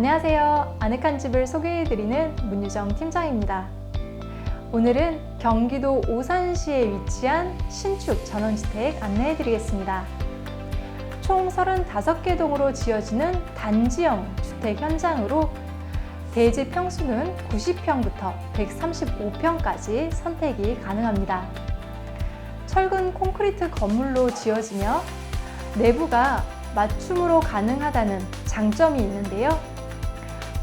안녕하세요. 아늑한 집을 소개해드리는 문유정 팀장입니다. 오늘은 경기도 오산시에 위치한 신축 전원주택 안내해드리겠습니다. 총 35개 동으로 지어지는 단지형 주택 현장으로 대지 평수는 90평부터 135평까지 선택이 가능합니다. 철근 콘크리트 건물로 지어지며 내부가 맞춤으로 가능하다는 장점이 있는데요.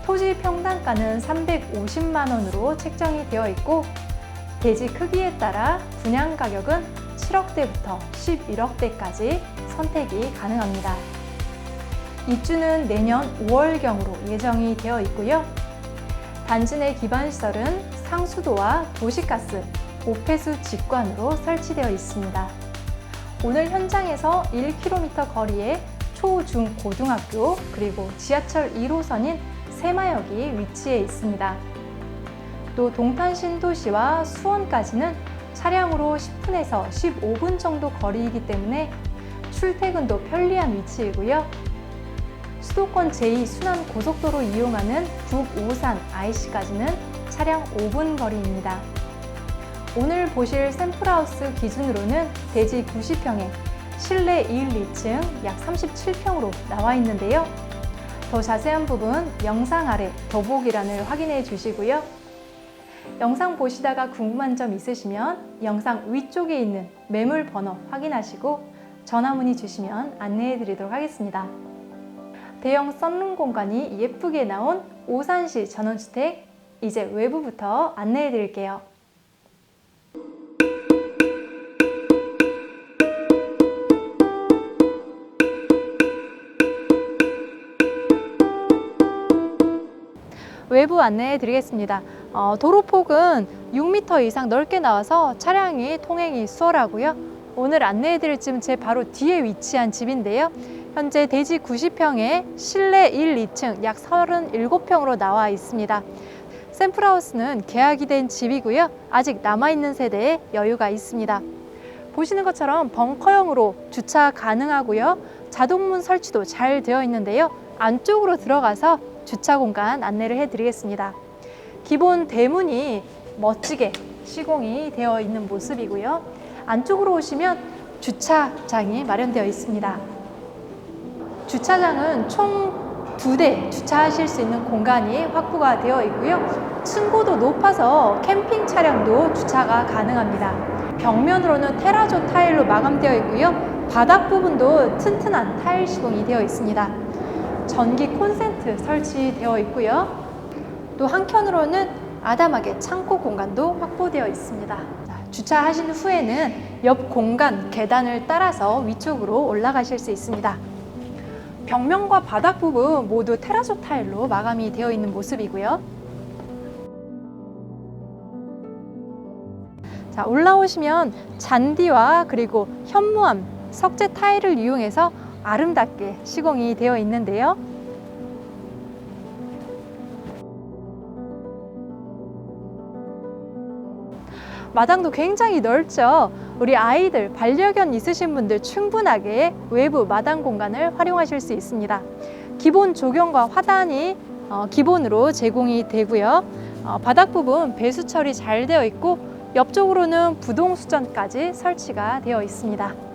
토지 평당가는 350만 원으로 책정이 되어 있고 대지 크기에 따라 분양 가격은 7억대부터 11억대까지 선택이 가능합니다. 입주는 내년 5월경으로 예정이 되어 있고요. 단지 내 기반 시설은 상수도와 도시가스, 오폐수 직관으로 설치되어 있습니다. 오늘 현장에서 1km 거리에 초, 중, 고등학교 그리고 지하철 1호선인 새마역이 위치해 있습니다. 또 동탄 신도시와 수원까지는 차량으로 10분에서 15분 정도 거리이기 때문에 출퇴근도 편리한 위치이고요. 수도권 제2순환 고속도로 이용하는 북오산 IC까지는 차량 5분 거리입니다. 오늘 보실 샘플하우스 기준으로는 대지 90평에 실내 1, 2층 약 37평으로 나와 있는데요. 더 자세한 부분 영상 아래 더보기란을 확인해 주시고요. 영상 보시다가 궁금한 점 있으시면 영상 위쪽에 있는 매물 번호 확인하시고 전화 문의 주시면 안내해 드리도록 하겠습니다. 대형 썬룸 공간이 예쁘게 나온 오산시 전원주택 이제 외부부터 안내해 드릴게요. 외부 안내해 드리겠습니다. 어, 도로폭은 6m 이상 넓게 나와서 차량이 통행이 수월하고요. 오늘 안내해 드릴 집은 제 바로 뒤에 위치한 집인데요. 현재 대지 90평에 실내 1, 2층 약 37평으로 나와 있습니다. 샘플하우스는 계약이 된 집이고요. 아직 남아있는 세대에 여유가 있습니다. 보시는 것처럼 벙커형으로 주차 가능하고요. 자동문 설치도 잘 되어 있는데요. 안쪽으로 들어가서 주차 공간 안내를 해드리겠습니다. 기본 대문이 멋지게 시공이 되어 있는 모습이고요. 안쪽으로 오시면 주차장이 마련되어 있습니다. 주차장은 총 두대 주차하실 수 있는 공간이 확보가 되어 있고요. 층고도 높아서 캠핑 차량도 주차가 가능합니다. 벽면으로는 테라조 타일로 마감되어 있고요. 바닥 부분도 튼튼한 타일 시공이 되어 있습니다. 전기 콘센트 설치되어 있고요. 또 한켠으로는 아담하게 창고 공간도 확보되어 있습니다. 주차하신 후에는 옆 공간 계단을 따라서 위쪽으로 올라가실 수 있습니다. 벽면과 바닥 부분 모두 테라조 타일로 마감이 되어 있는 모습이고요. 자, 올라오시면 잔디와 그리고 현무암, 석재 타일을 이용해서 아름답게 시공이 되어 있는데요. 마당도 굉장히 넓죠. 우리 아이들, 반려견 있으신 분들 충분하게 외부 마당 공간을 활용하실 수 있습니다. 기본 조경과 화단이 어, 기본으로 제공이 되고요. 어, 바닥 부분 배수 처리 잘 되어 있고 옆쪽으로는 부동 수전까지 설치가 되어 있습니다.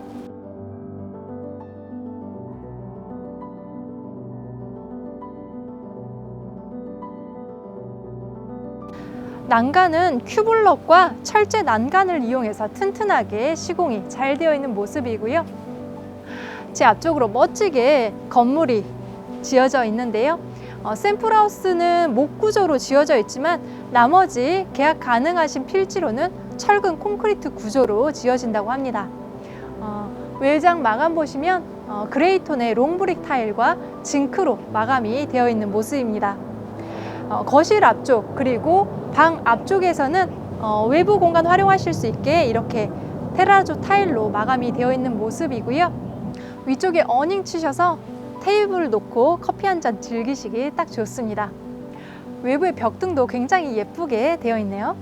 난간은 큐블럭과 철제 난간을 이용해서 튼튼하게 시공이 잘 되어 있는 모습이고요. 제 앞쪽으로 멋지게 건물이 지어져 있는데요. 어, 샘플하우스는 목구조로 지어져 있지만 나머지 계약 가능하신 필지로는 철근 콘크리트 구조로 지어진다고 합니다. 어, 외장 마감 보시면 어, 그레이톤의 롱브릭 타일과 징크로 마감이 되어 있는 모습입니다. 어, 거실 앞쪽 그리고 방 앞쪽에서는 어, 외부 공간 활용하실 수 있게 이렇게 테라조 타일로 마감이 되어 있는 모습이고요. 위쪽에 어닝 치셔서 테이블 놓고 커피 한 잔 즐기시기 딱 좋습니다. 외부의 벽등도 굉장히 예쁘게 되어 있네요.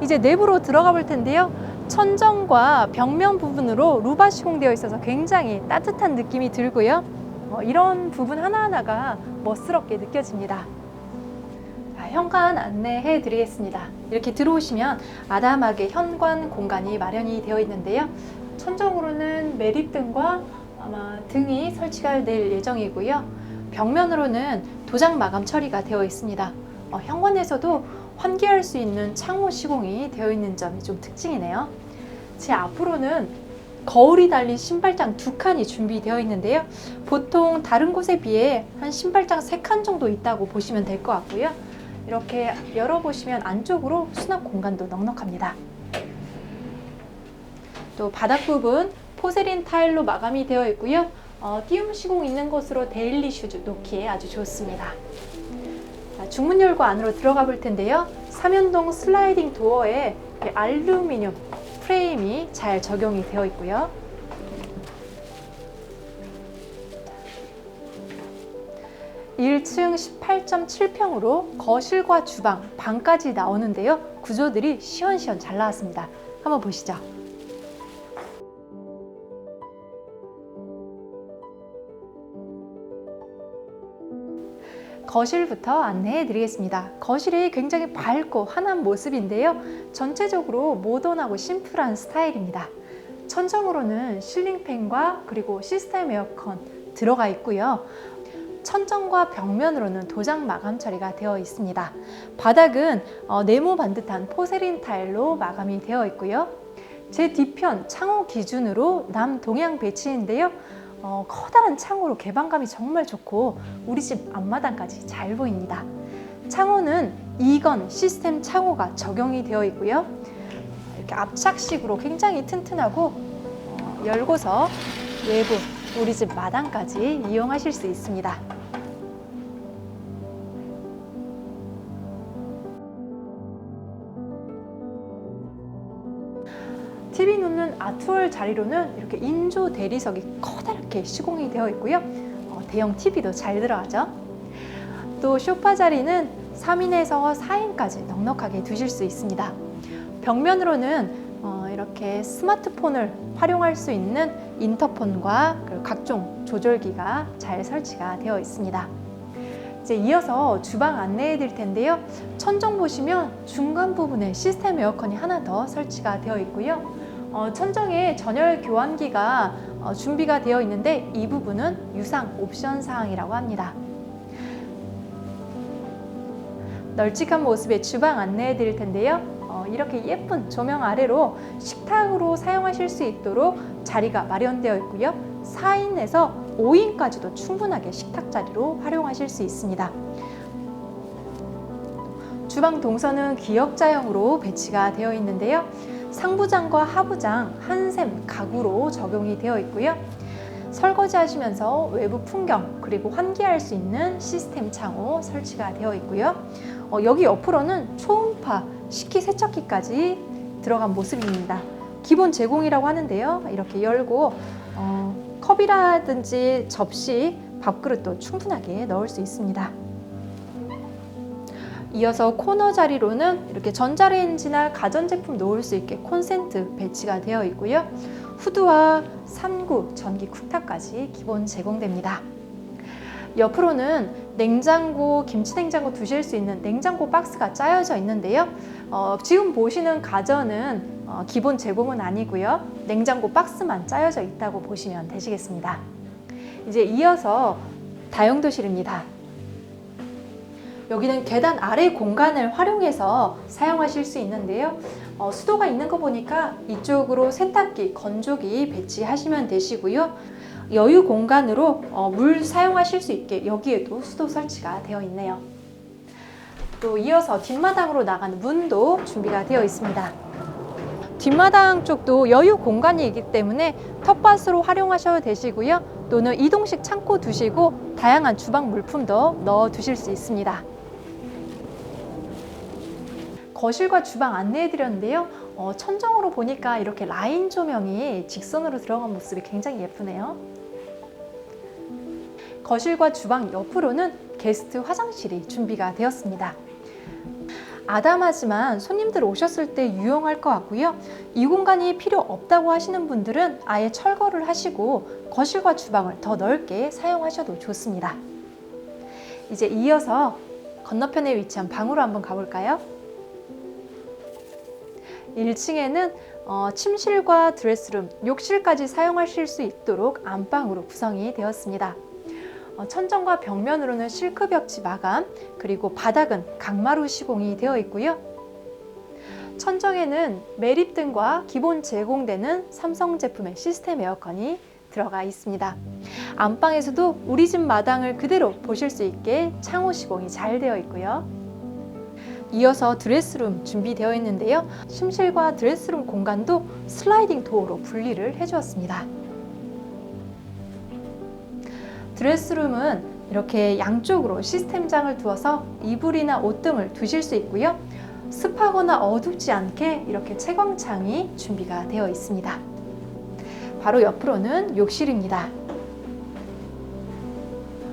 이제 내부로 들어가 볼 텐데요. 천정과 벽면 부분으로 루바 시공되어 있어서 굉장히 따뜻한 느낌이 들고요. 어, 이런 부분 하나하나가 멋스럽게 느껴집니다. 자, 현관 안내해 드리겠습니다. 이렇게 들어오시면 아담하게 현관 공간이 마련이 되어 있는데요. 천정으로는 매립등과 아마 등이 설치가 될 예정이고요. 벽면으로는 도장 마감 처리가 되어 있습니다. 어, 현관에서도 환기할 수 있는 창호 시공이 되어 있는 점이 좀 특징이네요. 제 앞으로는 거울이 달린 신발장 두 칸이 준비되어 있는데요. 보통 다른 곳에 비해 한 신발장 세 칸 정도 있다고 보시면 될 것 같고요. 이렇게 열어보시면 안쪽으로 수납 공간도 넉넉합니다. 또 바닥 부분 포세린 타일로 마감이 되어 있고요. 어, 띄움 시공 있는 곳으로 데일리 슈즈 놓기에 아주 좋습니다. 자, 중문 열고 안으로 들어가 볼 텐데요. 삼연동 슬라이딩 도어에 알루미늄 프레임이 잘 적용이 되어 있고요. 1층 18.7평으로 거실과 주방, 방까지 나오는데요. 구조들이 시원시원 잘 나왔습니다. 한번 보시죠. 거실부터 안내해 드리겠습니다. 거실이 굉장히 밝고 환한 모습인데요. 전체적으로 모던하고 심플한 스타일입니다. 천정으로는 실링팬과 그리고 시스템 에어컨 들어가 있고요. 천정과 벽면으로는 도장 마감 처리가 되어 있습니다. 바닥은 어, 네모 반듯한 포세린 타일로 마감이 되어 있고요. 제 뒤편 창호 기준으로 남동향 배치인데요. 어, 커다란 창호로 개방감이 정말 좋고 우리 집 앞마당까지 잘 보입니다. 창호는 이건 시스템 창호가 적용이 되어 있고요. 이렇게 압착식으로 굉장히 튼튼하고 어, 열고서 외부 우리 집 마당까지 이용하실 수 있습니다. 아트월 자리로는 이렇게 인조 대리석이 커다랗게 시공이 되어 있고요. 어, 대형 TV도 잘 들어가죠. 또 소파 자리는 3인에서 4인까지 넉넉하게 두실 수 있습니다. 벽면으로는 어, 이렇게 스마트폰을 활용할 수 있는 인터폰과 각종 조절기가 잘 설치가 되어 있습니다. 이제 이어서 주방 안내해 드릴 텐데요. 천정 보시면 중간 부분에 시스템 에어컨이 하나 더 설치가 되어 있고요. 어, 천정에 전열 교환기가 어, 준비가 되어 있는데 이 부분은 유상 옵션 사항이라고 합니다. 널찍한 모습의 주방 안내해 드릴 텐데요. 어, 이렇게 예쁜 조명 아래로 식탁으로 사용하실 수 있도록 자리가 마련되어 있고요. 4인에서 5인까지도 충분하게 식탁 자리로 활용하실 수 있습니다. 주방 동선은 기역자형으로 배치가 되어 있는데요. 상부장과 하부장 한샘 가구로 적용이 되어 있고요. 설거지 하시면서 외부 풍경 그리고 환기할 수 있는 시스템 창호 설치가 되어 있고요. 어, 여기 옆으로는 초음파 식기 세척기까지 들어간 모습입니다. 기본 제공이라고 하는데요. 이렇게 열고 어, 컵이라든지 접시, 밥그릇도 충분하게 넣을 수 있습니다. 이어서 코너 자리로는 이렇게 전자레인지나 가전제품 놓을 수 있게 콘센트 배치가 되어 있고요. 후드와 삼구, 전기 쿡탑까지 기본 제공됩니다. 옆으로는 냉장고, 김치냉장고 두실 수 있는 냉장고 박스가 짜여져 있는데요. 어, 지금 보시는 가전은 어, 기본 제공은 아니고요. 냉장고 박스만 짜여져 있다고 보시면 되시겠습니다. 이제 이어서 다용도실입니다. 여기는 계단 아래 공간을 활용해서 사용하실 수 있는데요. 어, 수도가 있는 거 보니까 이쪽으로 세탁기, 건조기 배치하시면 되시고요. 여유 공간으로 어, 물 사용하실 수 있게 여기에도 수도 설치가 되어 있네요. 또 이어서 뒷마당으로 나가는 문도 준비가 되어 있습니다. 뒷마당 쪽도 여유 공간이 있기 때문에 텃밭으로 활용하셔도 되시고요. 또는 이동식 창고 두시고 다양한 주방 물품도 넣어 두실 수 있습니다. 거실과 주방 안내해 드렸는데요. 어, 천정으로 보니까 이렇게 라인 조명이 직선으로 들어간 모습이 굉장히 예쁘네요. 거실과 주방 옆으로는 게스트 화장실이 준비가 되었습니다. 아담하지만 손님들 오셨을 때 유용할 것 같고요. 이 공간이 필요 없다고 하시는 분들은 아예 철거를 하시고 거실과 주방을 더 넓게 사용하셔도 좋습니다. 이제 이어서 건너편에 위치한 방으로 한번 가볼까요? 1층에는 어, 침실과 드레스룸, 욕실까지 사용하실 수 있도록 안방으로 구성이 되었습니다. 어, 천정과 벽면으로는 실크 벽지 마감, 그리고 바닥은 강마루 시공이 되어 있고요. 천정에는 매립등과 기본 제공되는 삼성 제품의 시스템 에어컨이 들어가 있습니다. 안방에서도 우리 집 마당을 그대로 보실 수 있게 창호 시공이 잘 되어 있고요. 이어서 드레스룸 준비되어 있는데요. 침실과 드레스룸 공간도 슬라이딩 도어로 분리를 해주었습니다. 드레스룸은 이렇게 양쪽으로 시스템장을 두어서 이불이나 옷 등을 두실 수 있고요. 습하거나 어둡지 않게 이렇게 채광창이 준비가 되어 있습니다. 바로 옆으로는 욕실입니다.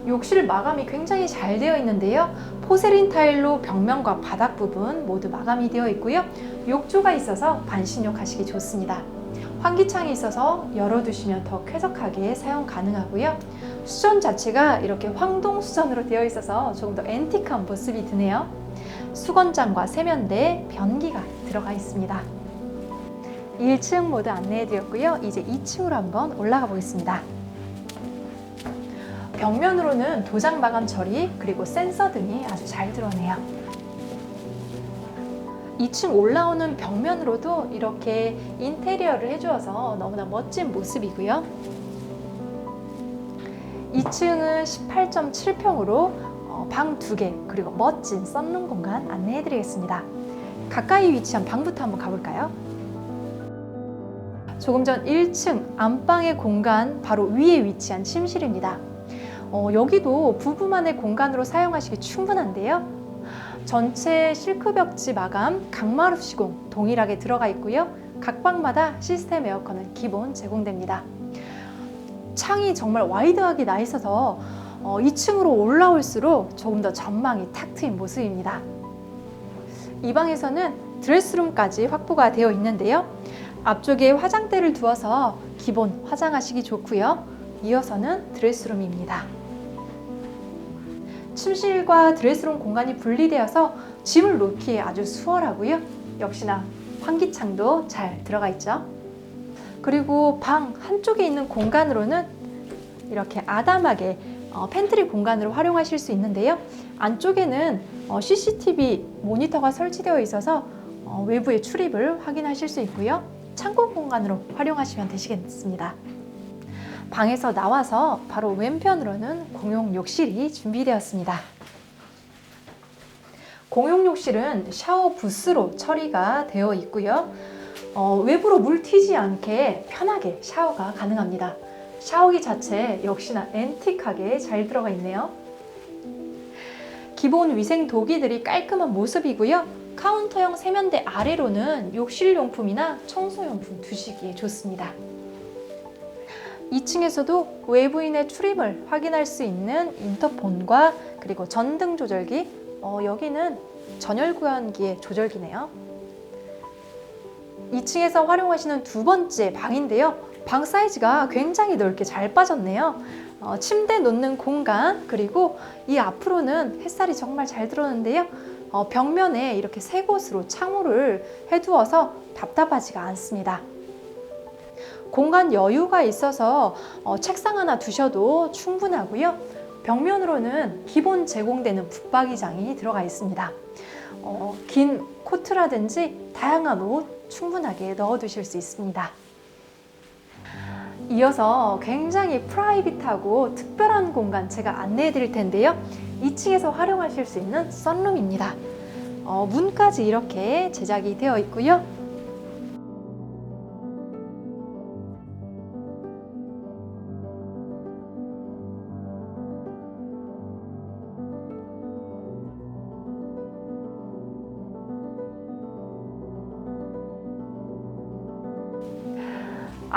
욕실 마감이 굉장히 잘 되어 있는데요. 포세린 타일로 벽면과 바닥 부분 모두 마감이 되어 있고요. 욕조가 있어서 반신욕 하시기 좋습니다. 환기창이 있어서 열어두시면 더 쾌적하게 사용 가능하고요. 수전 자체가 이렇게 황동 수전으로 되어 있어서 조금 더 앤틱한 모습이 드네요. 수건장과 세면대, 변기가 들어가 있습니다. 1층 모두 안내해 드렸고요. 이제 2층으로 한번 올라가 보겠습니다. 벽면으로는 도장 마감 처리 그리고 센서 등이 아주 잘 들어오네요. 2층 올라오는 벽면으로도 이렇게 인테리어를 해주어서 너무나 멋진 모습이고요. 2층은 18.7평으로 방 2개 그리고 멋진 썬룸 공간 안내해 드리겠습니다. 가까이 위치한 방부터 한번 가볼까요? 조금 전 1층 안방의 공간 바로 위에 위치한 침실입니다. 어, 여기도 부부만의 공간으로 사용하시기 충분한데요. 전체 실크벽지 마감, 강마루 시공 동일하게 들어가 있고요. 각 방마다 시스템 에어컨은 기본 제공됩니다. 창이 정말 와이드하게 나 있어서 어, 2층으로 올라올수록 조금 더 전망이 탁 트인 모습입니다. 이 방에서는 드레스룸까지 확보가 되어 있는데요. 앞쪽에 화장대를 두어서 기본 화장하시기 좋고요. 이어서는 드레스룸입니다. 침실과 드레스룸 공간이 분리되어서 짐을 놓기에 아주 수월하고요. 역시나 환기창도 잘 들어가 있죠. 그리고 방 한쪽에 있는 공간으로는 이렇게 아담하게 어, 팬트리 공간으로 활용하실 수 있는데요. 안쪽에는 어, CCTV 모니터가 설치되어 있어서 어, 외부의 출입을 확인하실 수 있고요. 창고 공간으로 활용하시면 되시겠습니다. 방에서 나와서 바로 왼편으로는 공용 욕실이 준비되었습니다. 공용 욕실은 샤워 부스로 처리가 되어 있고요. 어, 외부로 물 튀지 않게 편하게 샤워가 가능합니다. 샤워기 자체 역시나 앤틱하게 잘 들어가 있네요. 기본 위생 도기들이 깔끔한 모습이고요. 카운터형 세면대 아래로는 욕실용품이나 청소용품 두시기에 좋습니다. 2층에서도 외부인의 출입을 확인할 수 있는 인터폰과 그리고 전등 조절기, 어, 여기는 전열 구현기의 조절기네요. 2층에서 활용하시는 두 번째 방인데요. 방 사이즈가 굉장히 넓게 잘 빠졌네요. 어, 침대 놓는 공간 그리고 이 앞으로는 햇살이 정말 잘 들어오는데요. 어, 벽면에 이렇게 세 곳으로 창호를 해두어서 답답하지가 않습니다. 공간 여유가 있어서 어, 책상 하나 두셔도 충분하고요. 벽면으로는 기본 제공되는 붙박이장이 들어가 있습니다. 어, 긴 코트라든지 다양한 옷 충분하게 넣어두실 수 있습니다. 이어서 굉장히 프라이빗하고 특별한 공간 제가 안내해 드릴 텐데요. 2층에서 활용하실 수 있는 썬룸입니다. 어, 문까지 이렇게 제작이 되어 있고요.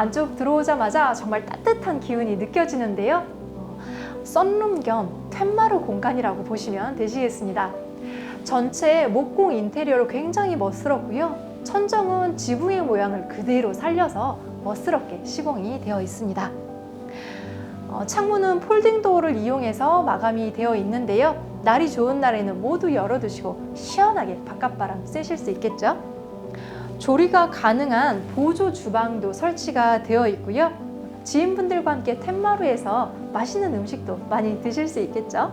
안쪽 들어오자마자 정말 따뜻한 기운이 느껴지는데요. 어, 썬룸 겸 툇마루 공간이라고 보시면 되시겠습니다. 전체 목공 인테리어로 굉장히 멋스럽고요. 천정은 지붕의 모양을 그대로 살려서 멋스럽게 시공이 되어 있습니다. 어, 창문은 폴딩 도어를 이용해서 마감이 되어 있는데요. 날이 좋은 날에는 모두 열어두시고 시원하게 바깥바람 쐬실 수 있겠죠. 조리가 가능한 보조 주방도 설치가 되어 있고요. 지인분들과 함께 텐마루에서 맛있는 음식도 많이 드실 수 있겠죠.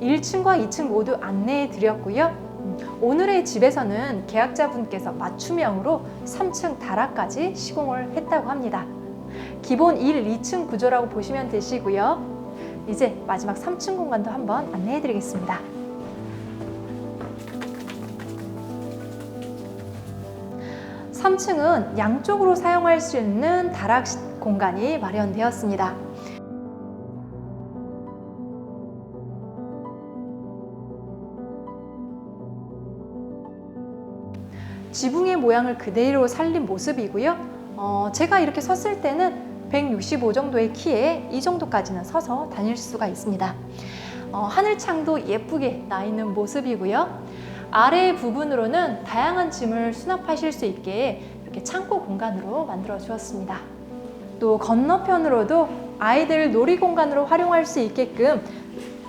1층과 2층 모두 안내해 드렸고요. 음, 오늘의 집에서는 계약자분께서 맞춤형으로 3층 다락까지 시공을 했다고 합니다. 기본 1, 2층 구조라고 보시면 되시고요. 이제 마지막 3층 공간도 한번 안내해 드리겠습니다. 3층은 양쪽으로 사용할 수 있는 다락 공간이 마련되었습니다. 지붕의 모양을 그대로 살린 모습이고요. 어, 제가 이렇게 섰을 때는 165 정도의 키에 이 정도까지는 서서 다닐 수가 있습니다. 어, 하늘창도 예쁘게 나 있는 모습이고요. 아래 부분으로는 다양한 짐을 수납하실 수 있게 이렇게 창고 공간으로 만들어 주었습니다. 또 건너편으로도 아이들 놀이 공간으로 활용할 수 있게끔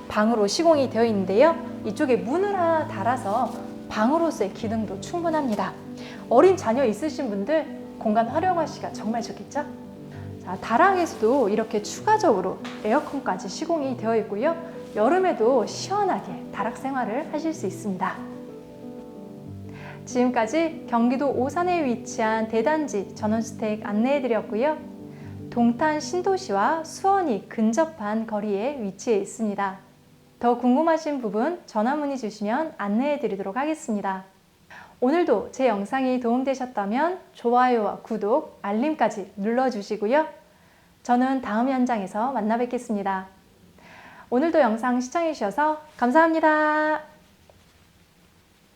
방으로 시공이 되어 있는데요. 이쪽에 문을 하나 달아서 방으로서의 기능도 충분합니다. 어린 자녀 있으신 분들 공간 활용하시기가 정말 좋겠죠? 자, 다락에서도 이렇게 추가적으로 에어컨까지 시공이 되어 있고요. 여름에도 시원하게 다락 생활을 하실 수 있습니다. 지금까지 경기도 오산에 위치한 대단지 전원주택 안내해드렸고요. 동탄 신도시와 수원이 근접한 거리에 위치해 있습니다. 더 궁금하신 부분 전화 문의 주시면 안내해 드리도록 하겠습니다. 오늘도 제 영상이 도움되셨다면 좋아요와 구독, 알림까지 눌러주시고요. 저는 다음 현장에서 만나 뵙겠습니다. 오늘도 영상 시청해 주셔서 감사합니다.